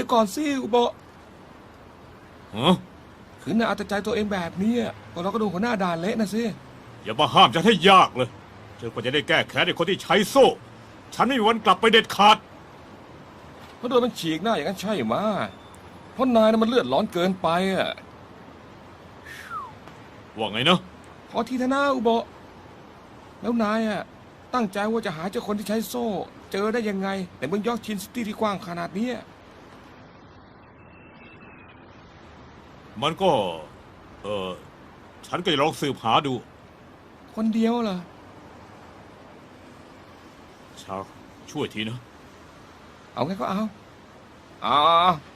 เดี๋ยวก่อนสิอุโบะฮะคืนน่ะเอาแต่ใจตัวเองแบบเนี้ยพวกเราก็ดูหัวหน้าด่านเละนะสิอย่ามาห้ามฉันให้ยากเลยจนกว่าจะได้แก้แค้นไอ้คนที่ใช้โซ่ ฉันไม่มีวันกลับไปเด็ดขาด เพราะโดนมันฉีกหน้าอย่างนั้นใช่ไหมะเพราะนายน่ะมันเลือดร้อนเกินไปอะว่าไงนะขอทีเถอะนะอุโบะแล้วนายอะตั้งใจว่าจะหาเจ้าคนที่ใช้โซ่ เจอได้ยังไงในเมืองยอร์กชินซิตี้ที่กว้างขนาดเนี้ มันก็ เออฉันก็จะลองสืบหาดู คนเดียวเหรอ ชาช่วยทีนะ เอาไงก็เอาอ่า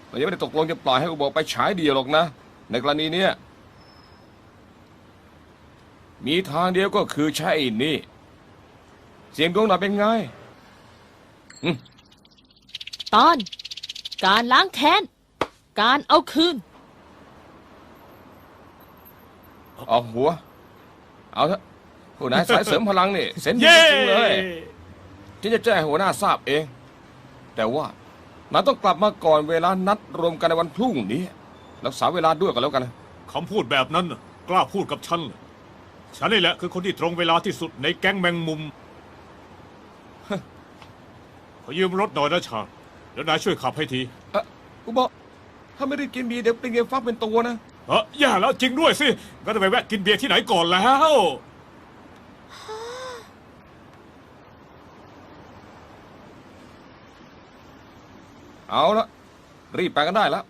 เรายังไม่ได้ตกลงจะปล่อยให้อุโบะไปฉายเดียวหรอกนะ ในกรณีเนี้ยมีทางเดียวก็คือใช่นี่ เสียงดวงหน่อยเป็นไง ตอน การล้างแค้น การเอาคืน ออกหัว เอาเถอะผู้นายสายเสริมพลังนี่เซนดีเย้จริงๆเลยที่จะแจ้งให้หัวหน้าทราบเอง แต่ว่านายต้องกลับมาก่อนเวลานัดรวมกันในวันพรุ่งนี้ รักษาเวลาด้วยกันแล้วกันนะคำพูดแบบนั้นน่ะกล้าพูดกับฉันเหรอฉันนี่แหละคือคนที่ตรงเวลาที่สุดในแก๊งแมงมุม ขอยืมรถหน่อยนะชาเดี๋ยวนายช่วยขับให้ที เออกูบอกถ้าไม่ได้กินเบียร์เดี๋ยวเป็นเกมฟักเป็นตัวนะ เอออย่าแล้วจริงด้วยสิก็จะไปแวะกินเบียร์ที่ไหนก่อนแล้ว เอาละรีบไปกันได้แล้ว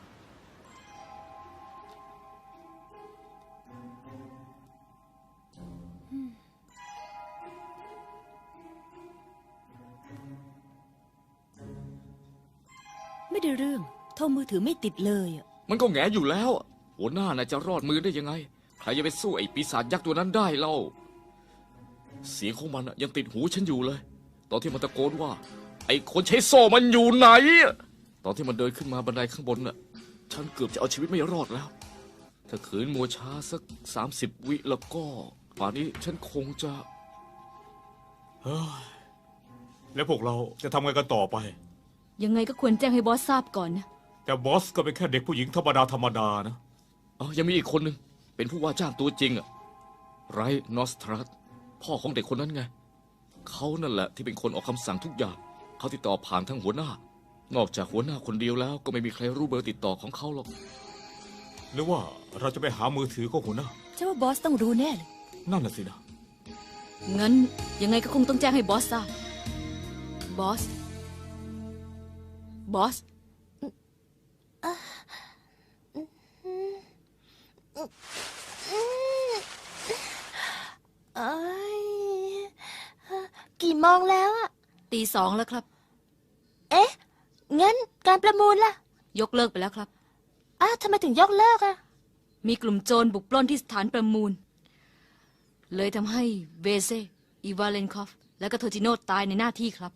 ไม่ได้เรื่องโทรมือถือไม่ติดเลยอะมันก็แงอยู่แล้วอะ หัวหน้าน่ะจะรอดมือได้ยังไง ใครจะไปสู้ไอ้ปีศาจยักษ์ตัวนั้นได้เล่า เสียงของมันอะยังติดหูฉันอยู่เลย ตอนที่มันตะโกนว่า ไอ้คนใช้โซ่มันอยู่ไหนอะตอนที่มันเดินขึ้นมาบันไดข้างบนน่ะ ฉันเกือบจะเอาชีวิตไม่รอดแล้ว ถ้าขืนมัวช้าสักสามสิบวิแล้วก็ป่านนี้ฉันคงจะแล้วพวกเราจะทำไงกันต่อไป ยังไงก็ควรแจ้งให้บอสทราบก่อนนะ แต่บอสก็เป็นแค่เด็กผู้หญิงธรรมดาธรรมดานะ อ๋อยังมีอีกคนหนึ่งเป็นผู้ว่าจ้างตัวจริงอะไรนอสทรัสพ่อของเด็กคนนั้นไง เขานั่นแหละที่เป็นคนออกคำสั่งทุกอย่าง เขาติดต่อผ่านทั้งหัวหน้า นอกจากหัวหน้าคนเดียวแล้ว ก็ไม่มีใครรู้เบอร์ติดต่อของเขาหรอก หรือว่าเราจะไปหามือถือของหัวหน้า ฉันว่าบอสต้องรู้แน่เลยนั่นน่ะสินะ งั้นยังไงก็คงต้องแจ้งให้บอสทราบบอส บอส เอ้ยกี่โมงแล้วอะตีสองแล้วครับ เอ๊ะ งั้นการประมูลล่ะ ยกเลิกไปแล้วครับ อ้าวทำไมถึงยกเลิกอะมีกลุ่มโจรบุกปล้นที่สถานประมูล เลยทำให้เวเซอีวาเลนคอฟ และก็โทจิโนตายในหน้าที่ครับ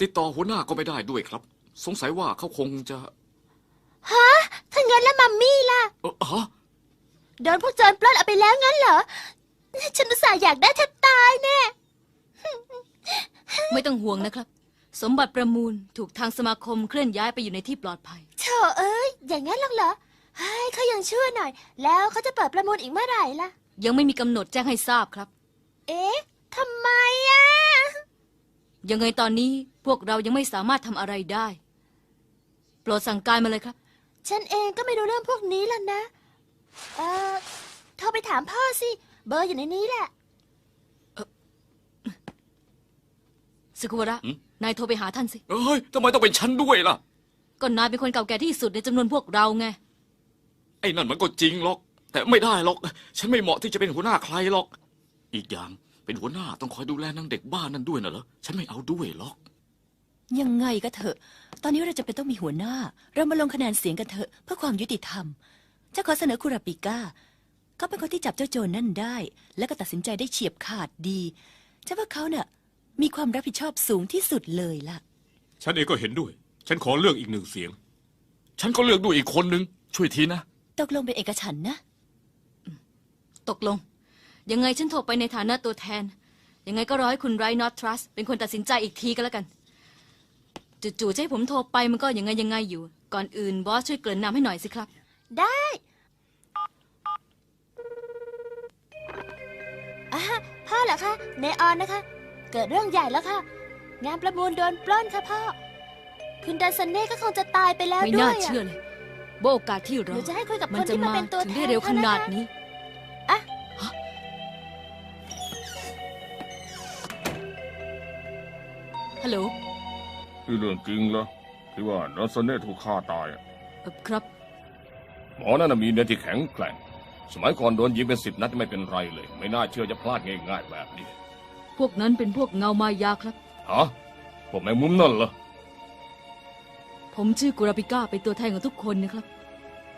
ติดต่อหัวหน้าก็ไม่ได้ด้วยครับ สงสัยว่าเขาคงจะ ฮะถ้างั้นแล้วมัมมี่ล่ะ เออฮะ โดนพวกโจรปล้นเอาไปแล้วงั้นเหรอ ฉันอุตส่าห์อยากได้แทบตายแน่ ไม่ต้องห่วงนะครับ สมบัติประมูลถูกทางสมาคมเคลื่อนย้ายไปอยู่ในที่ปลอดภัยโถเอ้ย อย่างงั้นหรอกเหรอเฮ้ยเขายังชั่วหน่อย แล้วเขาจะเปิดประมูลอีกเมื่อไหร่ล่ะ ยังไม่มีกำหนดแจ้งให้ทราบครับ เอ๊ะทำไมอะยังไงตอนนี้พวกเรายังไม่สามารถทำอะไรได้ โปรดสั่งการมาเลยครับ ฉันเองก็ไม่รู้เรื่องพวกนี้แล้วนะ เออโทรไปถามพ่อสิ เบอร์อยู่ในนี้แหละสกุวระ นายโทรไปหาท่านสิเอ้ยทำไมต้องเป็นฉันด้วยล่ะ ก็นายเป็นคนเก่าแก่ที่สุดในจำนวนพวกเราไง ไอ้นั่นมันก็จริงหรอก แต่ไม่ได้หรอก ฉันไม่เหมาะที่จะเป็นหัวหน้าใครหรอก อีกอย่างเป็นหัวหน้าต้องคอยดูแลนางเด็กบ้านนั่นด้วยน่ะเหรอ ฉันไม่เอาด้วยหรอก ยังไงก็เถอะ ตอนนี้เราจะเป็นต้องมีหัวหน้า เรามาลงคะแนนเสียงกันเถอะ เพื่อความยุติธรรม จะขอเสนอคุราปิก้าเขาเป็นคนที่จับเจ้าโจรนั่นได้ และก็ตัดสินใจได้เฉียบขาดดีจะว่าเขาเน่ะมีความรับผิดชอบสูงที่สุดเลยล่ะ ฉันเองก็เห็นด้วย ฉันขอเลือกอีกหนึ่งเสียง ฉันก็เลือกด้วยอีกคนนึง ช่วยทีนะ ตกลงเป็นเอกฉันท์นะ ตกลง ยังไงฉันโทรไปในฐานะตัวแทน ยังไงก็รอให้คุณไรนอตทรัสเป็นคนตัดสินใจอีกทีก็แล้วกัน จู่ๆจะให้ผมโทรไปมันก็ยังไงยังไงอยู่ ก่อนอื่นบอสช่วยเกริ่นนำให้หน่อยสิครับ ได้ อะพ่อเหรอคะเนออนนะคะ เกิดเรื่องใหญ่แล้วค่ะ งานประมูลโดนปล้นค่ะพ่อ คุณดันซันเน่ก็คงจะตายไปแล้วไม่ด้น่าวยเชื่ออะเลยโบโอกาสที่หรอนูจะให้คุยกับมัคนนจะที่มามาเป็นตัวถึงแทได้นเร็วขนาดเขะคะนี้ อะฮะฮัลโหลคือเรื่องจริงเหรอที่ว่าดอนซอนเน่ถูกฆ่าตายอะเอ่อครับ หมอนั่นนะมีเนื้อที่แข็งแกร่ง สมัยก่อนโดนยิงเป็นสิบนัดไม่เป็นไรเลย ไม่น่าเชื่อจะพลาดง่ายๆแบบนี้พวกนั้นเป็นพวกเงามายาครับ ฮะ พวกแมงมุมนั่นเหรอ ผมชื่อกุราปิก้าเป็นตัวแทนของทุกคนนะครับ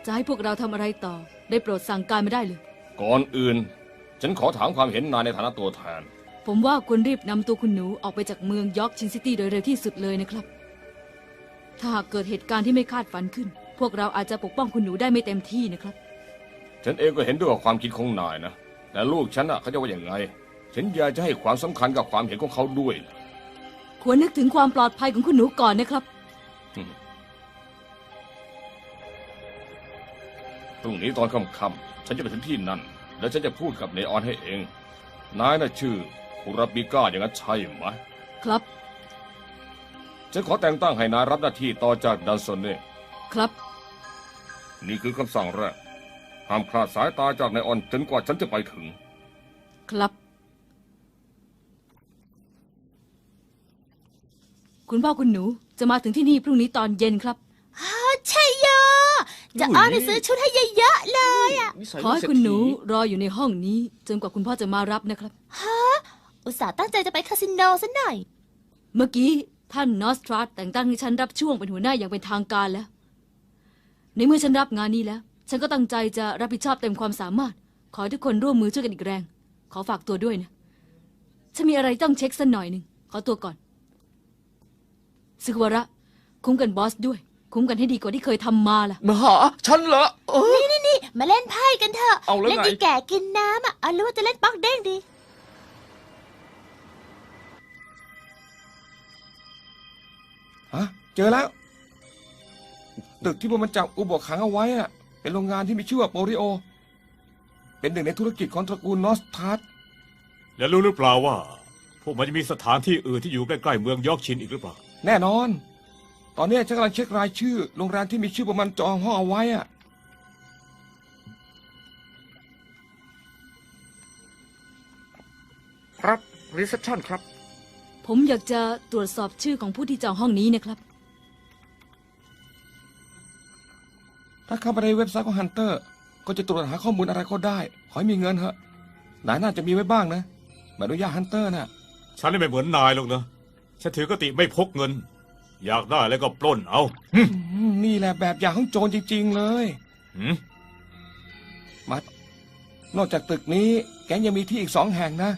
จะให้พวกเราทำอะไรต่อ ได้โปรดสั่งการไม่ได้เลย ก่อนอื่น ฉันขอถามความเห็นนายในฐานะตัวแทน ผมว่าควรรีบนำตัวคุณหนูออกไปจากเมืองยอร์กชินซิตี้โดยเร็วที่สุดเลยนะครับ ถ้าหากเกิดเหตุการณ์ที่ไม่คาดฝันขึ้น พวกเราอาจจะปกป้องคุณหนูได้ไม่เต็มที่นะครับ ฉันเองก็เห็นด้วยกับความคิดของนายนะ แต่ลูกฉันอะเขาจะว่าอย่างไงฉันอยากจะให้ความสำคัญกับความเห็นของเขาด้วยนะควรนึกถึงความปลอดภัยของคุณหนูก่อนนะครับ พรุ่งนี้ตอนค่ำๆฉันจะไปถึงที่นั่น แล้วฉันจะพูดกับเนออนให้เอง นายน่ะชื่อคุราบิก้าอย่างนั้นใช่ไหม ครับ ฉันขอแต่งตั้งให้นายรับหน้าที่ต่อจากดันโซเน่ ครับ นี่คือคำสั่งแรก ห้ามคลาดสายตาจากนายออนจนกว่าฉันจะไปถึง ครับ คุณพ่อคุณหนูจะมาถึงที่นี่พรุ่งนี้ตอนเย็นครับ อ้าวชัยโยจะอ้อนให้ซื้อชุดให้เยอะๆเลยอะนิสัยขอให้เศรษฐีคุณหนูรออยู่ในห้องนี้ จนกว่าคุณพ่อจะมารับนะครับอุตส่าห์ตั้งใจจะไปคาสิโนซะหน่อย เมื่อกี้ท่านนอสตราสแต่งตั้งให้ฉันรับช่วงเป็นหัวหน้าอย่างเป็นทางการแล้ว ในเมื่อฉันรับงานนี้แล้ว ฉันก็ตั้งใจจะรับผิดชอบเต็มความสามารถ ขอให้ทุกคนร่วมมือช่วยกันอีกแรง ขอฝากตัวด้วยนะ ฉันมีอะไรต้องเช็คสักหน่อยหนึ่ง ขอตัวก่อนซึกวาระ คุ้มกันบอสด้วย คุ้มกันให้ดีกว่าที่เคยทำมาล่ะ มาหาฉันเหรอเออ นี่นี่มาเล่นไพ่กันเถอะเอาแล้วเล่นไง ดีแก่กินน้ำอะเอาหรือว่าจะเล่นป๊อกเด้งดีฮะเจอแล้ว ตึกที่พวกมันจับอุโบกขังเอาไว้อะเป็นโรงงานที่มีชื่อว่าโปริโอ เป็นหนึ่งในธุรกิจของตระกูลนอสทัสแล้วรู้หรือเปล่าว่า พวกมันจะมีสถานที่อื่นที่อยู่ใกล้ๆเมืองยอร์กชินอีกหรือเปล่า แน่นอน ตอนนี้ฉันกำลังเช็ครายชื่อ โรงแรมที่มีชื่อพวกมันจองห้องเอาไว้อะครับรีเซพชันครับ ผมอยากจะตรวจสอบชื่อของผู้ที่จองห้องนี้นะครับ ถ้าเข้าไปในเว็บไซต์ของฮันเตอร์ ก็จะตรวจหาข้อมูลอะไรก็ได้ ขอให้มีเงินเถอะนายน่าจะมีไว้บ้างนะใบอนุญาตฮันเตอร์น่ะ ฉันนี่ไม่เหมือนนายหรอกนะ ฉันถือกติไม่พกเงิน อยากได้แล้วก็ปล้นเอาอืมนี่แหละแบบอย่างของโจรจริง ๆ เลยหืมมัดนอกจากตึกนี้แก๊งยังมีที่อีกสองแห่งนะ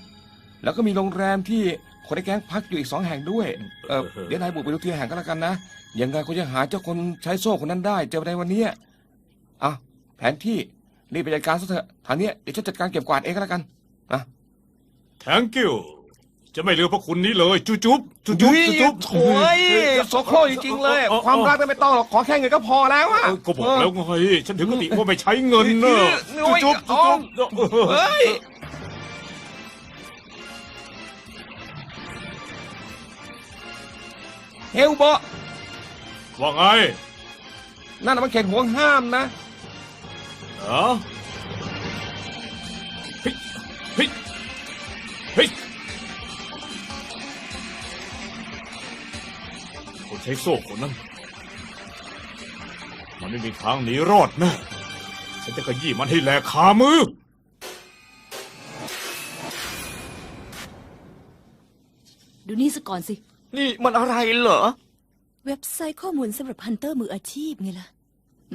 แล้วก็มีโรงแรมที่คนในแก๊งพักอยู่อีกสองแห่งด้วยเออเดี๋ยวนายบุกไปดูทีละแห่งก็แล้วกันนะยังไงก็จะหาเจ้าคนใช้โซ่คนนั้นได้เจอในวันเนี้ย อะแผนที่รีบไปจัดการซะเถอะทางเนี้ยเดี๋ยวฉันจัดการเก็บกวาดเองก็แล้วกันนะ thank you จะไม่ลืมพระคุณนี้เลยจุ๊บจุ๊บจุ๊บจุ๊บจุ๊บจุ๊บโถ่ยโซโครกจริงๆเลย ความรักไม่ต้องหรอกขอแค่เงินก็พอแล้วอะเออก็บอกแล้วไงฉันถือกติว่าไม่ใช้เงินเนอะโอ้ยจุ๊บจุ๊บจุ๊บจุ๊บเฮ้ยเฮลโบะว่าไงนั่นนะมันเขตห่วงห้ามนะ เหรอเฮ้ยเฮ้ยเฮ้ยคนใช้โซ่คนนั้น มันไม่มีทางหนีรอดแน่ฉันจะขยี้มันให้แหลกขามือ ดูนี่ซะก่อนสิ นี่มันอะไรเหรอ เว็บไซต์ข้อมูลสำหรับฮันเตอร์มืออาชีพไงล่ะ อ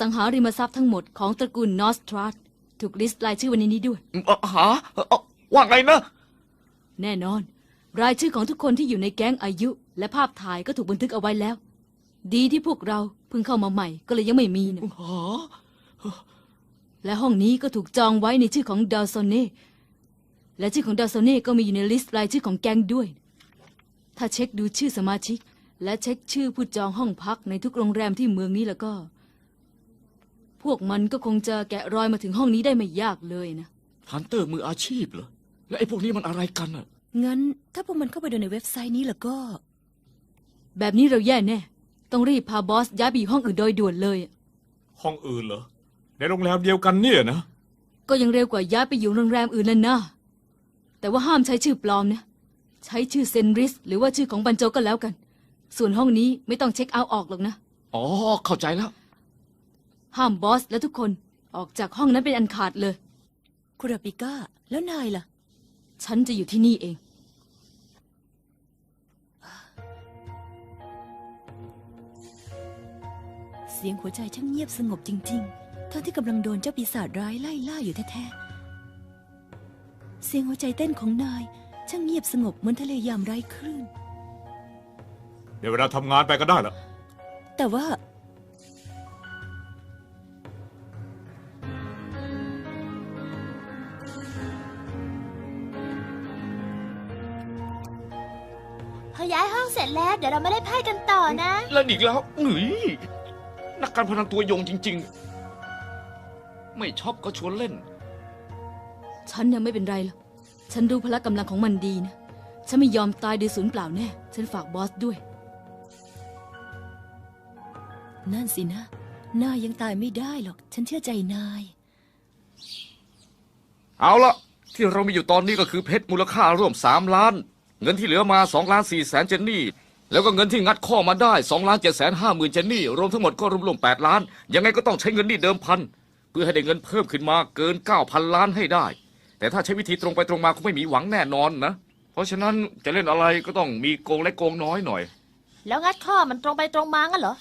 สังหาริมทรัพย์ทั้งหมดของตระกูลนอสตราสถูกลิสต์รายชื่อไวันในนี้ด้วยเอ่อหาเอ่อว่าไงนะ แน่นอน รายชื่อของทุกคนที่อยู่ในแก๊งอายุ และภาพถ่ายก็ถูกบันทึกเอาไว้แล้ว ดีที่พวกเราเพิ่งเข้ามาใหม่ก็เลยยังไม่มีนะหาและห้องนี้ก็ถูกจองไว้ในชื่อของดาวโซเน่และชื่อของดาวโซเน่ก็มีอยู่ในลิสต์รายชื่อของแก๊งด้วย ถ้าเช็คดูชื่อสมาชิก และเช็คชื่อผู้จองห้องพักในทุกโรงแรมที่เมืองนี้แล้วก็ พวกมันก็คงจะแกะรอยมาถึงห้องนี้ได้ไม่ยากเลยนะ ฮันเตอร์มืออาชีพเหรอ และไอ้พวกนี้มันอะไรกันอะ งั้น ถ้าพวกมันเข้าไปดูในเว็บไซต์นี้แล้วก็ แบบนี้เราแย่แน่ ต้องรีบพาบอสย้ายไปอยู่ห้องอื่นโดยด่วนเลยห้องอื่นเหรอ ในโรงแรมเดียวกันเนี่ยนะ ก็ยังเร็วกว่าย้ายไปอยู่โรงแรมอื่นนั่นนะ แต่ว่าห้ามใช้ชื่อปลอมนะ ใช้ชื่อเซนริส หรือว่าชื่อของบันโจก็แล้วกัน ส่วนห้องนี้ไม่ต้องเช็คเอาท์ออกหรอกนะ อ๋อ เข้าใจแล้ว ห้ามบอสและทุกคนออกจากห้องนั้นเป็นอันขาดเลย คุราปิก้า แล้วนายล่ะ ฉันจะอยู่ที่นี่เอง เสียงหัวใจช่างเงียบสงบจริงๆทั้งที่กำลังโดนเจ้าปีศาจร้ายไล่ล่าอยู่แท้ๆ เสียงหัวใจเต้นของนาย ช่างเงียบสงบเหมือนทะเลยามไร้คลื่น เดี๋ยวเวลาทำงานไปก็ได้ละแต่ว่า แล้ว เดี๋ยวเราไม่ได้ไพ่กันต่อนะแล้วอีกแล้วหนุยนักการพนันตัวยงจริง ๆ ไม่ชอบก็ชวนเล่น ฉันยังไม่เป็นไรหรอกฉันรู้พละกำลังของมันดีนะ ฉันไม่ยอมตายโดยสูญเปล่าแน่ ฉันฝากบอสด้วย นั่นสินะ นายยังตายไม่ได้หรอก ฉันเชื่อใจนาย เอาละที่เรามีอยู่ตอนนี้ก็คือเพชรมูลค่าร่วมสามล้าน เงินที่เหลือมาสองล้านสี่แสนเจนนี่ แล้วก็เงินที่งัดข้อมาได้สองล้านเจ็ดแสนห้าหมื่นเจนนี่ รวมทั้งหมดก็รวมๆแปดล้าน ยังไงก็ต้องใช้เงินนี่เดิมพัน เพื่อให้ได้เงินเพิ่มขึ้นมาเกินเก้าพันล้านให้ได้ แต่ถ้าใช้วิธีตรงไปตรงมาคงไม่มีหวังแน่นอนนะ เพราะฉะนั้นจะเล่นอะไรก็ต้องมีโกงและโกงน้อยหน่อย แล้วงัดข้อมันตรงไปตรงมางั้นเหรอ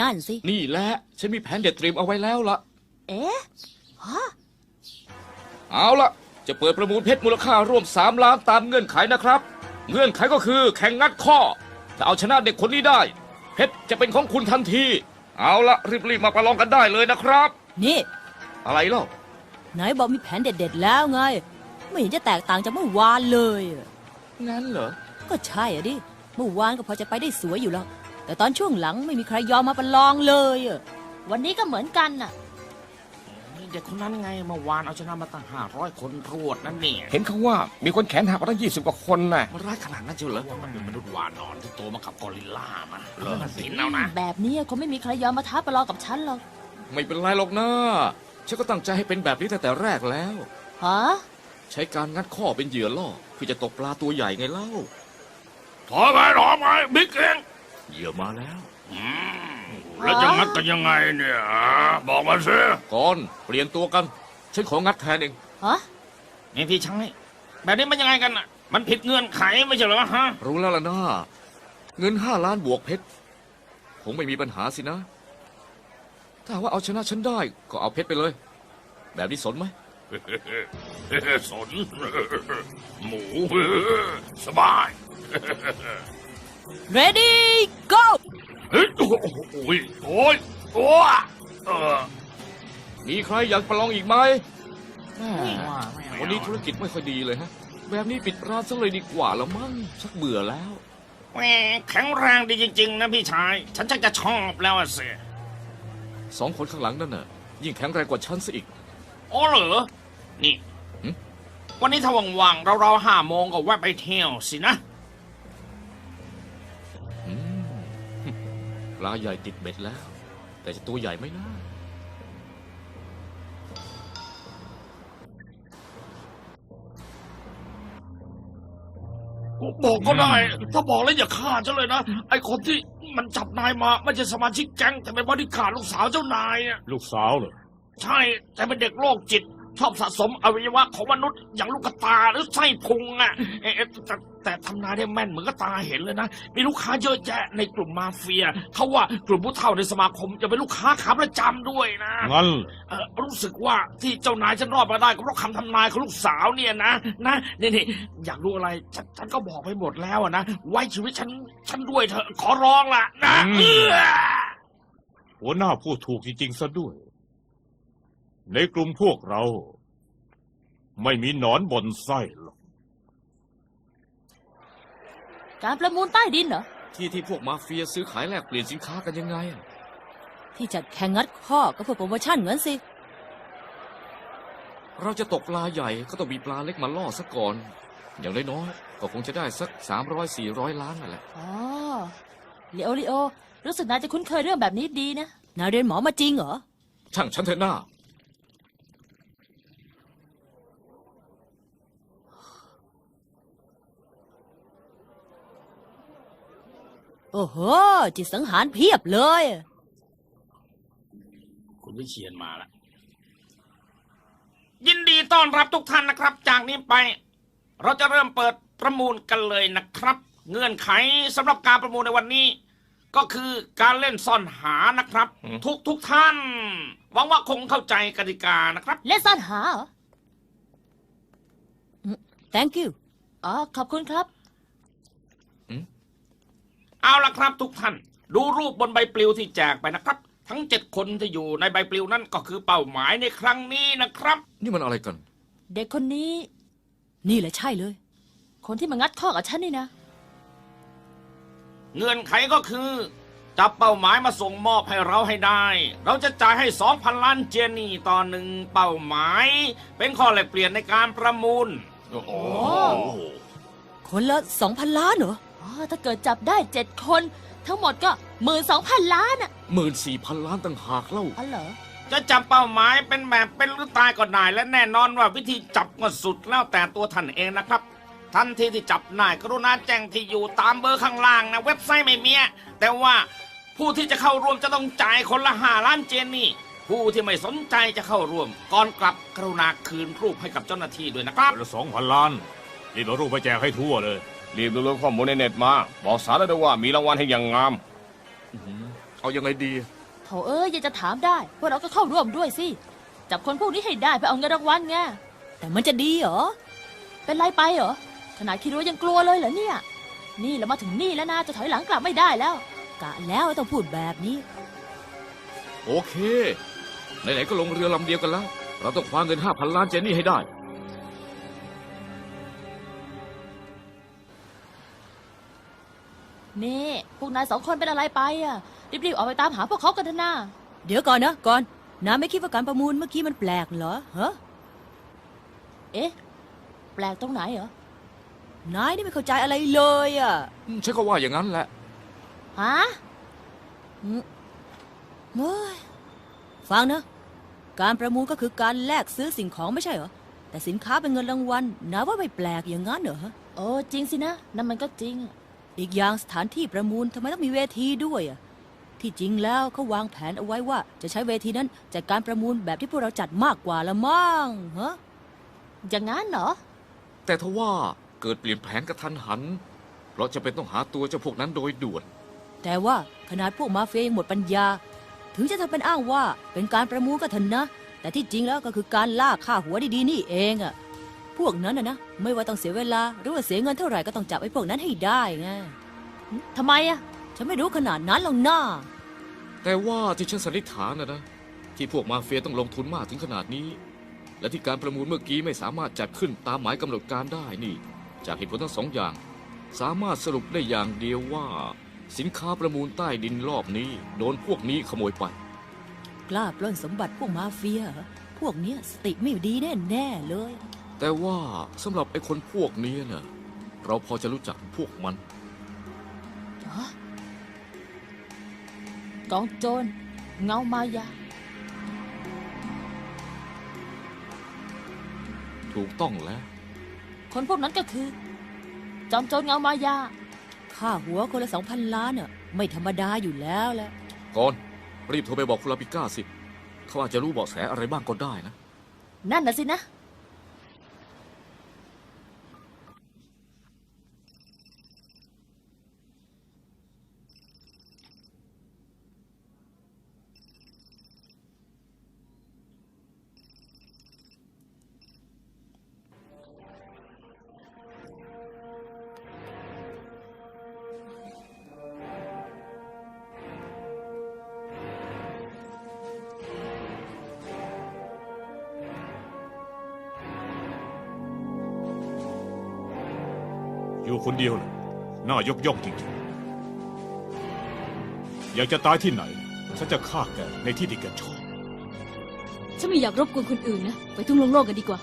นั่นสิ นี่แหละฉันมีแผนเด็ดเตรียมเอาไว้แล้วละเอ๊ะฮะเอาละจะเปิดประมูลเพชรมูลค่าร่วม3ล้านตามเงื่อนไขนะครับ เงื่อนไขก็คือแข่งงัดข้อ ถ้าเอาชนะเด็กคนนี้ได้ เพชรจะเป็นของคุณทันที เอาละรีบๆมาประลองกันได้เลยนะครับ นี่อะไรเล่านายบอกมีแผนเด็ดๆแล้วไง ไม่เห็นจะแตกต่างจากเมื่อวานเลยอะงั้นเหรอก็ใช่อะดิเมื่อวานก็พอจะไปได้สวยอยู่แล้วแต่ตอนช่วงหลังไม่มีใครยอมมาประลองเลยอะวันนี้ก็เหมือนกันน่ะ เด็กคนนั้นไงเมื่อวานเอาชนะมาตั้งห้าร้อยคนรวดนั่นเนี่ยเห็นเขาว่ามีคนแขนหักมาตั้งยี่สิบกว่าคนน่ะมันร้ายขนาดนั้นเชียวเหรอว่ามันเป็นมนุษย์วานอนที่โตมากับกอริลลามาเลิกสินเอานะแบบนี้คงไม่มีใครยอมมาท้าประลองกับฉันหรอกไม่เป็นไรหรอกนะฉันก็ตั้งใจให้เป็นแบบนี้ตั้งแต่แรกแล้วฮะใช้การงัดข้อเป็นเหยื่อล่อเพื่อจะตกปลาตัวใหญ่ไงเล่าถอยไปถอยไปบิ๊กเองเหยื่อมาแล้ว แล้วจะงัดกันยังไงเนี่ยอ่าบอกมาสิก่อนเปลี่ยนตัวกันฉันของัดแทนเองฮะนี่พี่ชายแบบนี้มันยังไงกันอะ มันผิดเงื่อนไขไม่ใช่เหรอฮะ รู้แล้วล่ะนะเงินห้าล้านบวกเพชรคงไม่มีปัญหาสินะ ถ้าหากว่าเอาชนะฉันได้ก็เอาเพชรไปเลย แบบนี้สนไหมสน หมู สบาย ready go เฮ้ยโอ้โหโอ้ยโอ้ยโอ้ยเออมีใครอยากประลองอีกไหมว่าวันนี้ธุรกิจไม่ค่อยดีเลยฮะ แบบนี้ปิดร้านซะเลยดีกว่าละมั้งชักเบื่อแล้วแหมแข็งแรงดีจริง ๆ นะพี่ชาย ฉันชักจะชอบแล้วอะสิสองคนข้างหลังนั่นน่ะ ยิ่งแข็งแรงกว่าฉันซะอีก อ๋อเหรอ นี่หึวันนี้ถ้าว่างๆเราเราห้าโมงก็แวะไปเที่ยวสินะ ลาใหญ่ติดเบ็ดแล้ว แต่จะตัวใหญ่ไหมนะบอกก็ได้ ถ้าบอกแล้วอย่าฆ่าฉันเลยนะ ไอ้คนที่มันจับนายมาไม่ใช่สมาชิกแก๊งแต่เป็นบริการดลูกสาวเจ้านายอะลูกสาวเหรอ ใช่ แต่เป็นเด็กโรคจิต ชอบสะสมอวัยวะของมนุษย์อย่างลูกตาหรือไส้พุงอะเอ๊ะแต่แต่ทำนายได้แม่นเหมือนกับตาเห็นเลยนะ มีลูกค้าเยอะแยะในกลุ่มมาเฟีย เขาว่ากลุ่มผู้เฒ่าในสมาคมจะเป็นลูกค้าขาประจำด้วยนะงั้นเอ่อรู้สึกว่าที่เจ้านายฉันรอดมาได้ก็เพราะคำทำนายของลูกสาวเนี่ยนะนะนี่นี่อยากรู้อะไรฉันฉันก็บอกไปหมดแล้วอะนะไว้ชีวิตฉันฉันด้วยเถอะขอร้องละนะอืมเอื้อหัวหน้าพูดถูกจริงๆซะด้วย ในกลุ่มพวกเรา ไม่มีหนอนบนไส้หรอก การประมูลใต้ดินเหรอ ที่ที่พวกมาเฟียซื้อขายแลกเปลี่ยนสินค้ากันยังไงอะที่จัดแข่งงัดข้อก็เพื่อโปรโมชั่นเหมือนสิ เราจะตกปลาใหญ่ก็ต้องมีปลาเล็กมาล่อซะก่อน อย่างน้อยๆก็คงจะได้สักสามร้อยสี่ร้อยล้านนั่นแหละ อ๋อลีโอลีโอ รู้สึกนายจะคุ้นเคยเรื่องแบบนี้ดีนะ นายเรียนหมอมาจริงเหรอ ช่างฉันเถอะหน้า โอ้โห จิตสังหารเพียบเลย คุณวิเชียนมาแล้วยินดีต้อนรับทุกท่านนะครับ จากนี้ไป เราจะเริ่มเปิดประมูลกันเลยนะครับ เงื่อนไขสำหรับการประมูลในวันนี้ ก็คือการเล่นซ่อนหานะครับอืมทุกทุกๆท่าน หวังว่าคงเข้าใจกติกานะครับ เล่นซ่อนหาเหรอ thank you อ๋อขอบคุณครับ เอาละครับทุกท่าน ดูรูปบนใบปลิวที่แจกไปนะครับ ทั้งเจ็ดคนที่อยู่ในใบปลิวนั่นก็คือเป้าหมายในครั้งนี้นะครับ นี่มันอะไรกัน เด็กคนนี้ นี่แหละใช่เลย คนที่มางัดข้อกับฉันนี่นะ เงื่อนไขก็คือจับเป้าหมายมาส่งมอบให้เราให้ได้ เราจะจ่ายให้สองพันล้านเจนี่ต่อหนึ่งเป้าหมาย เป็นข้อแลกเปลี่ยนในการประมูล โอ้โห คนละสองพันล้านเหรอ อ๋อถ้าเกิดจับได้เจ็ดคน ทั้งหมดก็หมื่นสองพันล้านอะหมื่นสี่พันล้านต่างหากเล่า อ๋อเหรอ จะจับเป้าหมายเป็นแบบเป็นหรือตายก็ได้และแน่นอนว่าวิธีจับก็สุดแล้วแต่ตัวท่านเองนะครับ ทันทีที่จับนายกรุณาแจ้งที่อยู่ตามเบอร์ข้างล่างนะเว็บไซต์ไม่มีอะแต่ว่าผู้ที่จะเข้าร่วมจะต้องจ่ายคนละห้าล้านเจนนี่ ผู้ที่ไม่สนใจจะเข้าร่วม ก่อนกลับกรุณาคืนรูปให้กับเจ้าหน้าที่ด้วยนะครับละสองพันล้านรีบเอารูปไปแจกให้ทั่วเลย รีบดูเรื่องข้อมูลในเน็ตมา บอกสารเลยด้วยว่ามีรางวัลให้อย่างงาม เอายังไงดี โถเอ้ยยังจะถามได้พวกเราก็เข้าร่วมด้วยสิ จับคนพวกนี้ให้ได้เพื่อเอาเงินรางวัลไง แต่มันจะดีเหรอ เป็นไรไปเหรอ ขนาดคิดว่ายังกลัวเลยเหรอเนี่ย นี่เรามาถึงนี่แล้วนะ จะถอยหลังกลับไม่ได้แล้ว กะแล้วต้องพูดแบบนี้ โอเค ไหนๆก็ลงเรือลำเดียวกันแล้ว เราต้องคว้าเงินห้าพันล้านเจนนี่ให้ได้ นี่ พวกนายสองคนเป็นอะไรไปอะ รีบๆออกไปตามหาพวกเขากันเถอะนะเดี๋ยวก่อนนะก่อนน้าไม่คิดว่าการประมูลเมื่อกี้มันแปลกเหรอฮะเอ๊ะ แปลกตรงไหนเหรอนายนี่ไม่เข้าใจอะไรเลยอะอืมฉันก็ว่าอย่างนั้นแหละ ฮะเฮ้ยฟังนะ การประมูลก็คือการแลกซื้อสิ่งของไม่ใช่เหรอแต่สินค้าเป็นเงินรางวัลนาว่าไม่แปลกอย่างนั้นเหรอฮะ โอ้จริงสินะนั่นมันก็จริงอี กอย่างสถานที่ประมูลทำไมต้องมีเวทีด้วยอะที่จริงแล้วเขาวางแผนเอาไว้ว่า จะใช้เวทีนั้นจัดการประมูลแบบที่พวกเราจัดมากกว่าละมั้งฮะอย่างนั้นเหรอ แต่ทว่าเกิดเปลี่ยนแผนกระทันหันเพราะจะเป็นต้องหาตัวเจ้าพวกนั้นโดยด่วน แต่ว่าขนาดพวกมาเฟียยังหมดปัญญา ถึงจะทำเป็นอ้างว่าเป็นการประมูลก็เถอะนะ แต่ที่จริงแล้วก็คือการล่าค่าหัวดีๆนี่เองอะ พวกนั้นนะนะ ไม่ว่าต้องเสียเวลา หรือว่าเสียเงินเท่าไหร่ก็ต้องจับไอ้พวกนั้นให้ได้ไงทำไมอะฉันไม่รู้ขนาดนั้นหรอกนะแต่ว่าที่ฉันสันนิษฐานนะนะ ที่พวกมาเฟียต้องลงทุนมากถึงขนาดนี้ และที่การประมูลเมื่อกี้ไม่สามารถจัดขึ้นตามหมายกำหนดการได้นี่ จากเหตุผลทั้งสองอย่าง สามารถสรุปได้อย่างเดียวว่า สินค้าประมูลใต้ดินรอบนี้ โดนพวกนี้ขโมยไป กล้าปล้นสมบัติพวกมาเฟียเหรอพวกเนี้ยสติไม่ดีแน่ๆเลย แต่ว่าสำหรับไอ้คนพวกนี้เน่ะเราพอจะรู้จักพวกมันกองโจรเงามายา ถูกต้องแล้ว คนพวกนั้นก็คือ จอมโจรเงามายา ค่าหัวคนละสองพันล้านอะไม่ธรรมดาอยู่แล้วแหละก่อน รีบโทรไปบอกคุณลาปิก้าสิ เขาอาจจะรู้เบาะแสอะไรบ้างก็ได้นะ นั่นน่ะสินะ คนเดียวเลยน่ายกย่องจริงๆ อยากจะตายที่ไหน ฉันจะฆ่าแกในที่ที่แกชอบ ฉันไม่อยากรบกวนคนอื่นนะ ไปทุ่งโล่งๆกันดีกว่า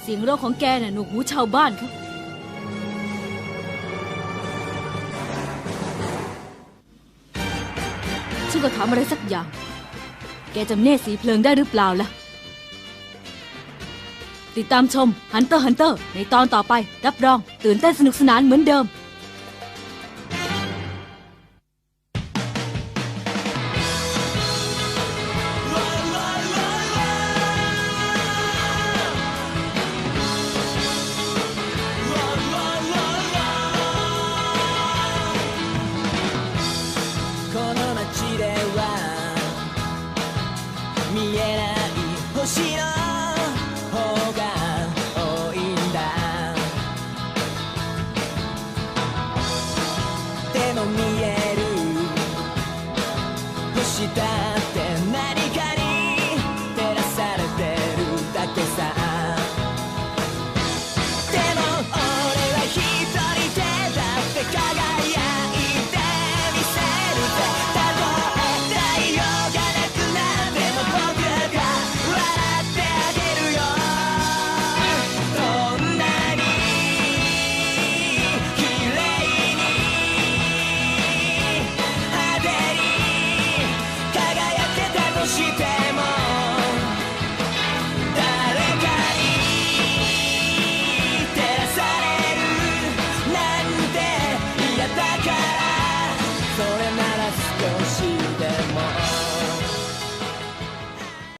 เสียงร้องของแกน่ะหนวกหูชาวบ้านเขาฉันก็ถามอะไรสักอย่าง แกจำเนตสีเพลิงได้หรือเปล่าล่ะ ติดตามชมฮันเตอร์ฮันเตอร์ในตอนต่อไป รับรอง ตื่นเต้นสนุกสนานเหมือนเดิม